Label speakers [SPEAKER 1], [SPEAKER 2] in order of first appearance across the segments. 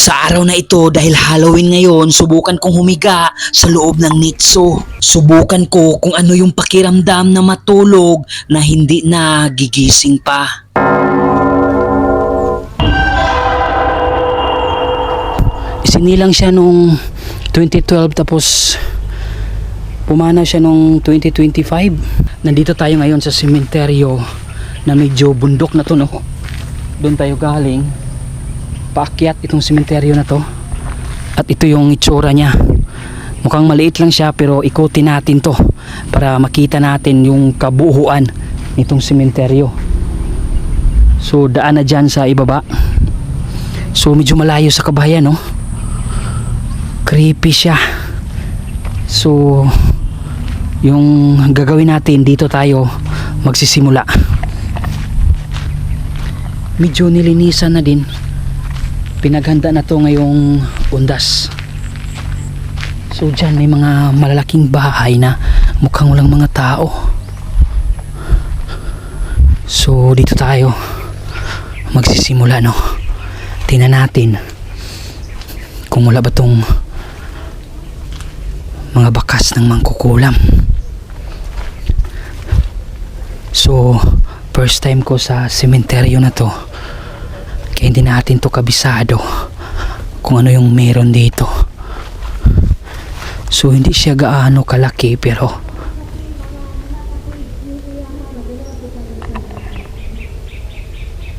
[SPEAKER 1] Sa araw na ito dahil Halloween ngayon, subukan kong humiga sa loob ng nitso. Subukan ko kung ano yung pakiramdam na matulog na hindi na gigising pa. Isinilang siya nung 2012 tapos pumanaw siya nung 2025. Nandito tayo ngayon sa sementeryo na medyo bundok na to no. Doon tayo galing. Paakyat itong sementeryo na to. At ito yung itsura niya. Mukhang maliit lang siya pero ikutin natin to para makita natin yung kabuuan nitong sementeryo. So daan na dyan sa ibaba. So medyo malayo sa kabayan no. Creepy siya. So yung gagawin natin dito tayo magsisimula. Medyo nilinisan na din. Pinaghanda na to ngayong undas. So dyan may mga malalaking bahay na mukhang walang mga tao. So dito tayo magsisimula no. Tingnan natin kung wala ba tong mga bakas ng mangkukulam. So, first time ko sa sementeryo na to. Kaya hindi natin to kabisado kung ano yung meron dito. So, hindi siya gaano kalaki pero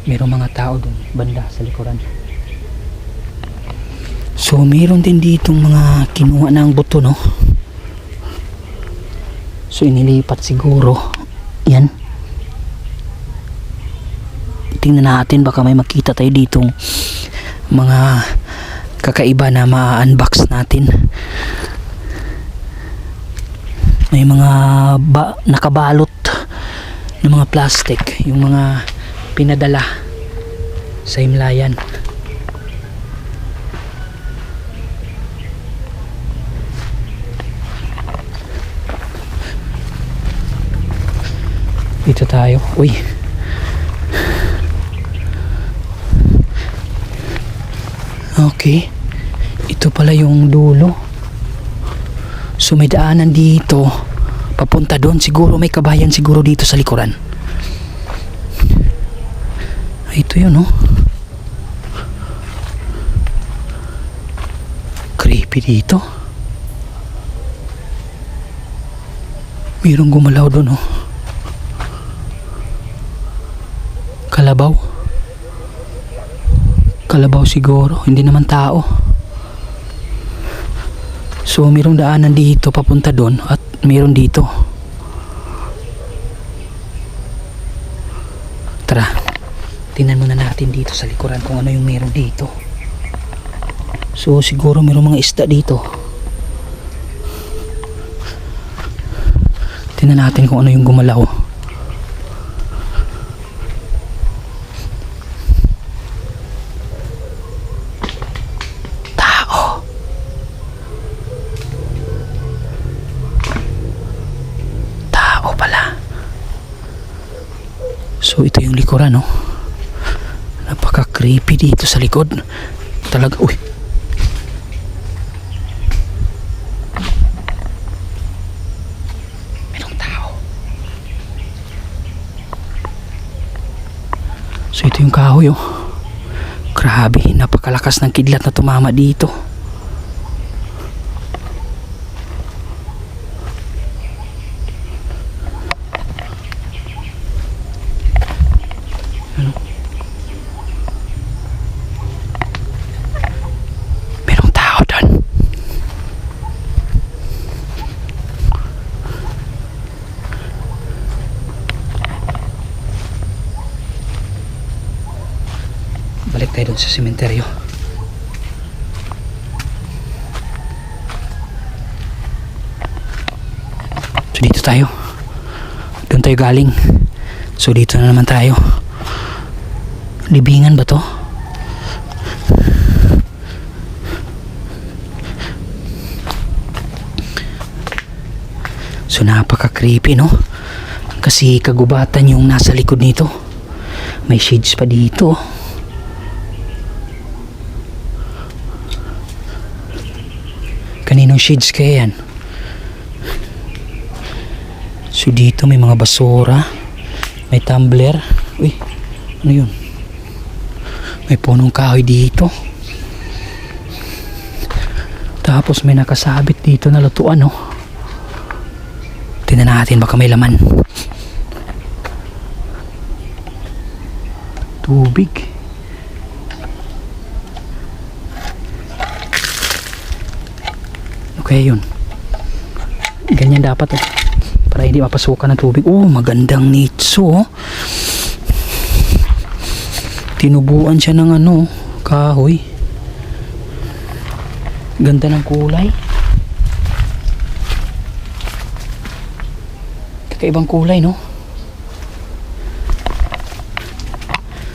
[SPEAKER 1] merong mga tao dun banda sa likuran. So, meron din ditong mga kinuha ng buto, no? So, inilipat siguro. Yan. Tingnan natin, baka may makita tayo ditong mga kakaiba na ma-unbox natin. May mga ba- nakabalot ng mga plastic, yung mga pinadala sa Himlayan. Dito tayo. Uy. Okay. Ito pala yung dulo. So may daanan dito. Papunta doon. Siguro may kabayan siguro dito sa likuran. Ay, ito yun, oh. Creepy dito. Mayroong gumalaw doon, oh. Kalabaw. Kalabaw siguro, hindi naman tao. So, mayroong daanan dito papunta doon at mayroon dito. Tara, tingnan muna natin dito sa likuran kung ano yung meron dito. So, siguro mayroong mga isda dito. Tingnan natin kung ano yung gumalaw. tao. Tao pala. So ito yung likuran, no? Napaka-creepy dito sa likod. Talaga, uy. Merong tao. So ito yung kahoy, oh. Grabe, napakalakas ng kidlat na tumama dito. Ano? Merong tao doon. Balik sementeryo. So dito tayo. Doon tayo galing. So dito na naman tayo. Libingan ba to? So napaka-creepy no? Kasi kagubatan yung nasa likod nito. May shades pa dito. Shades kaya yan? So dito may mga basura. May tumbler. Uy, ano yun? May punong kahoy dito. Tapos may nakasabit dito na lutuan, no? Tingnan natin baka may laman. Tubig. Okay, yun. Ganyan dapat, oh. Para hindi mapasukan ng tubig. Oh, magandang nitso, oh. Tinubuan siya ng ano, kahoy. Ganda ng kulay. Kakaibang kulay, no?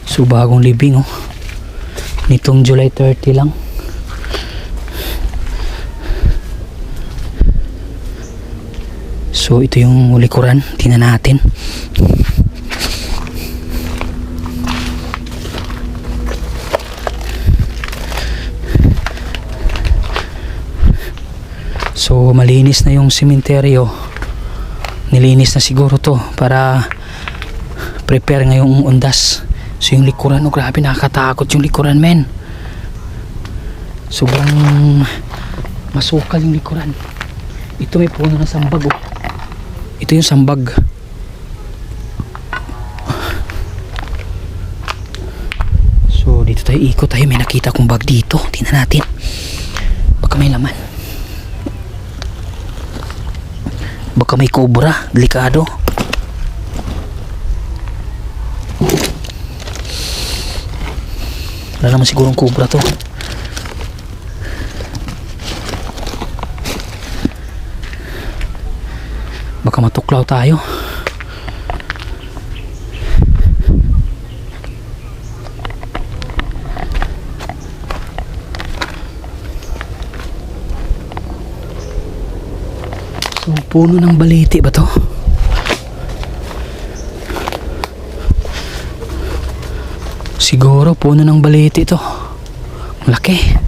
[SPEAKER 1] So, bagong libing, oh. Nitong July 30 lang. So, ito yung likuran. Tingnan natin. So malinis na yung sementeryo. Nilinis na siguro to para prepare ngayong undas. So yung likuran, oh grabe nakakatakot yung likuran men. Sobrang masukal yung likuran. Ito may puno ng sambag oh. Ito yung sambag. So dito tayo ikot tayo. May nakita kong bag dito. Tingnan natin. Baka may laman. Baka may cobra, delikado. Wala naman sigurong cobra to. Matuklaw tayo. So, puno ng baliti ba to? Siguro puno ng baliti to. Laki.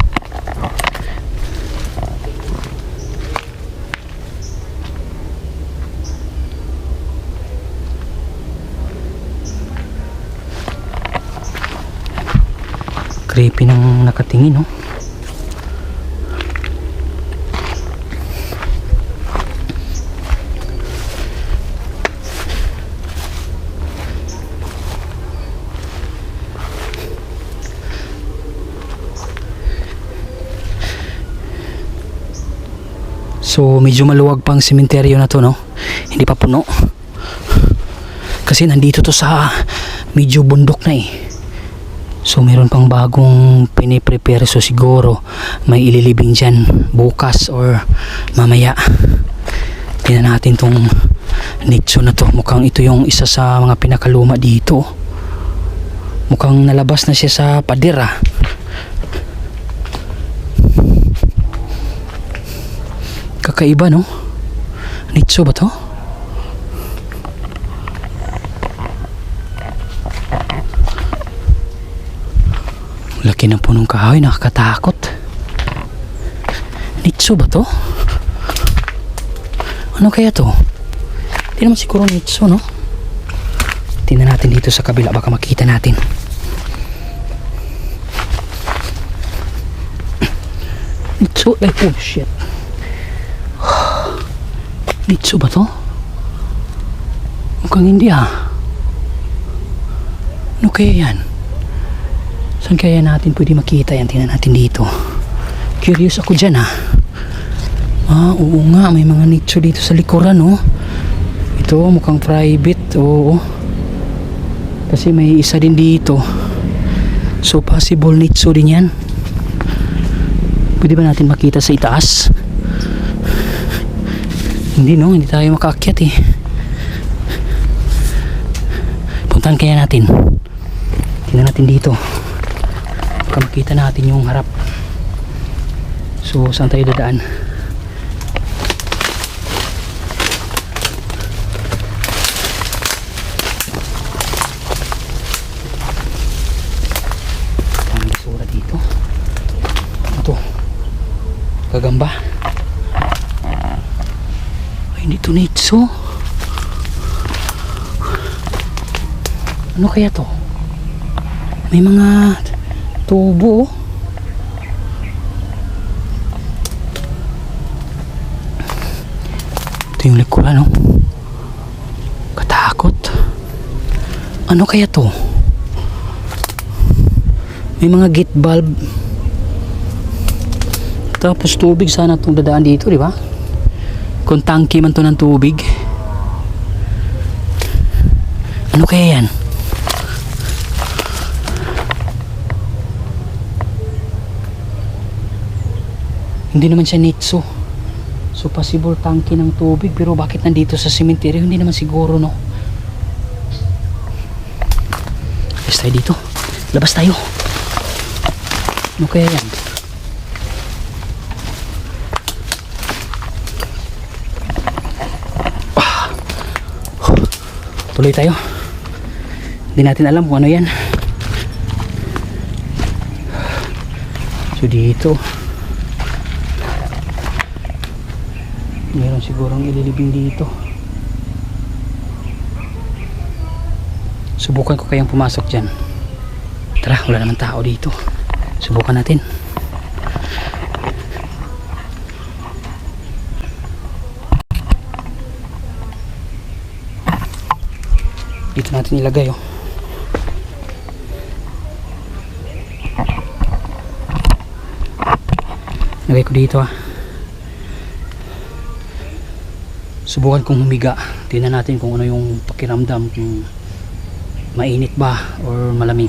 [SPEAKER 1] Creepy ng nakatingin, no? So medyo maluwag pang sementeryo na to no. Hindi pa puno. Kasi nandito to sa medyo bundok na eh. So meron pang bagong piniprepare so siguro may ililibing dyan bukas or mamaya. Tingnan natin tong nicho na to. Mukhang ito yung isa sa mga pinakaluma dito. Mukhang nalabas na siya sa pader. Kakaiba no? Nicho ba to? Laki ng punong kahoy, nakakatakot. Nicho ba to? Ano kaya to? Hindi naman siguro nicho, no? Tingnan natin dito sa kabila, baka makita natin. Nicho, ay oh shit. Nicho ba to? Mukhang hindi ah. Ano kaya yan? Saan kaya natin pwede makita yan? Tingnan natin dito. Curious ako dyan ah. Ah, oo nga. May mga nicho dito sa likuran oh. Ito mukhang private. Oo. Kasi may isa din dito. So possible nicho din yan. Pwede ba natin makita sa itaas? Hindi no, hindi tayo makaakyat eh. Puntahan kaya natin. Tingnan natin dito. Baka makita natin yung harap. So, saan tayo dadaan? Ang basura dito. Ito. Gagamba. Hindi to nitso. Ano kaya to? May mga tubo. Ito yung likuran, no? Katakot. Ano kaya to? May mga gate bulb. Tapos tubig sana itong dadaan dito, di ba? Kung tangke man to ng tubig. Ano kaya yan? Hindi naman siya nitso. So possible tangke ng tubig pero bakit nandito sa cemetery? Hindi naman siguro no. Labas dito. Labas tayo. Ano kaya yan? Ah. Tuloy tayo. Hindi natin alam kung ano yan. So dito. Meron sigurong ililibing dito. Subukan ko kayang pumasok dyan. Tara, wala naman tao dito. Subukan natin. Dito natin ilagay oh. Lagay ko dito ah. Subukan kong humiga. Tingnan natin kung ano yung pakiramdam kung mainit ba or malamig.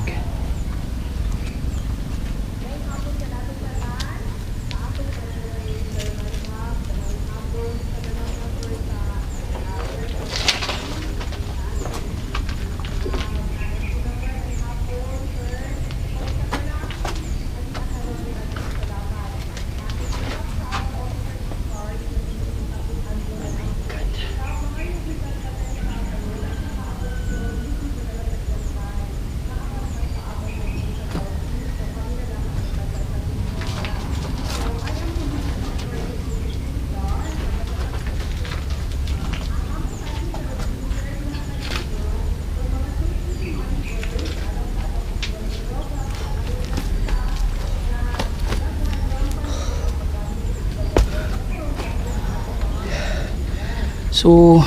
[SPEAKER 1] So,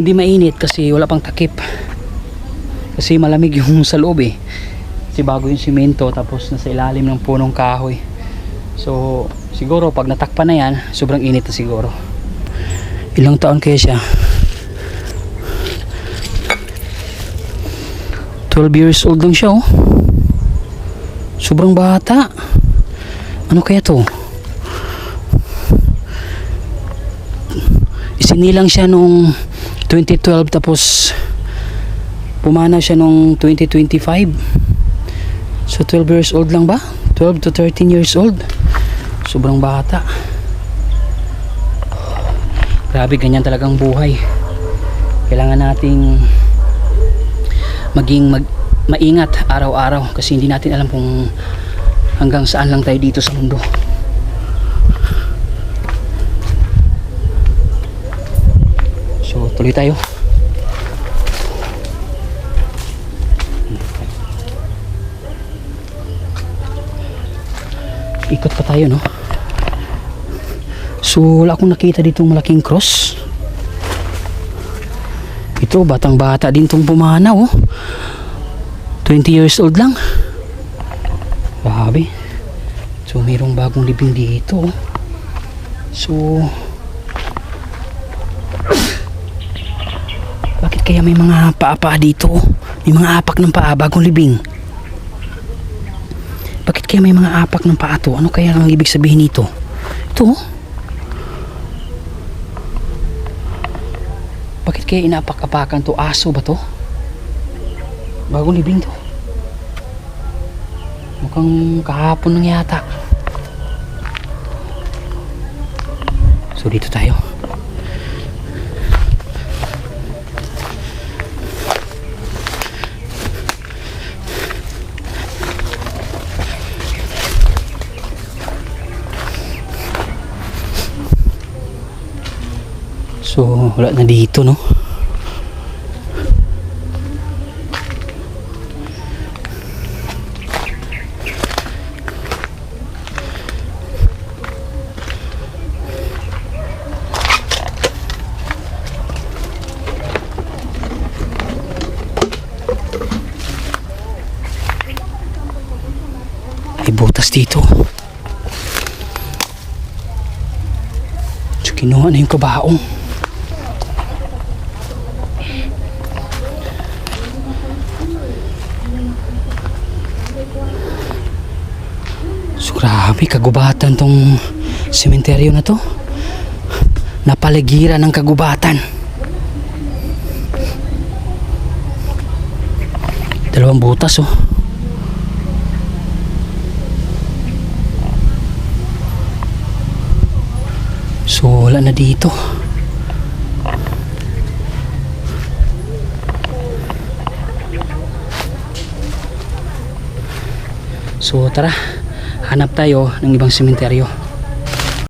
[SPEAKER 1] hindi mainit kasi wala pang takip. Kasi malamig yung sa loob eh. Kasi bago yung simento tapos nasa ilalim ng punong kahoy. So, siguro pag natakpan na yan, sobrang init na siguro. Ilang taon kaya siya? 12 years old lang siya oh. Sobrang bata. Ano kaya to? Isinilang siya nung 2012 tapos pumanaw siya nung 2025 so 12 years old lang ba? 12 to 13 years old. Sobrang bata. Grabe ganyan talagang buhay. Kailangan nating maging mag, maingat araw-araw kasi hindi natin alam kung hanggang saan lang tayo dito sa mundo So tuloy tayo. Ikot pa tayo no. So wala akong nakita dito malaking cross. Ito batang bata din tong pumanaw oh. 20 years old lang. Grabe. So mayroong bagong libing dito. oh. So kaya may mga paa-paa dito? May mga apak ng paa bagong libing. Bakit kaya may mga apak ng paa to? Ano kaya ang ibig sabihin nito? Ito? oh. Bakit kaya inapak-apakan to? Aso ba to? Bagong libing to. Mukhang kahapon lang yata. So dito tayo. So wala na dito, no? May butas dito. So, kinuha na yung kabaong. So, grabe, kagubatan tong sementeryo na to. Napaligiran ng kagubatan. Dalawang butas, oh. So, wala na dito. So, tara. Hanap tayo ng ibang sementeryo.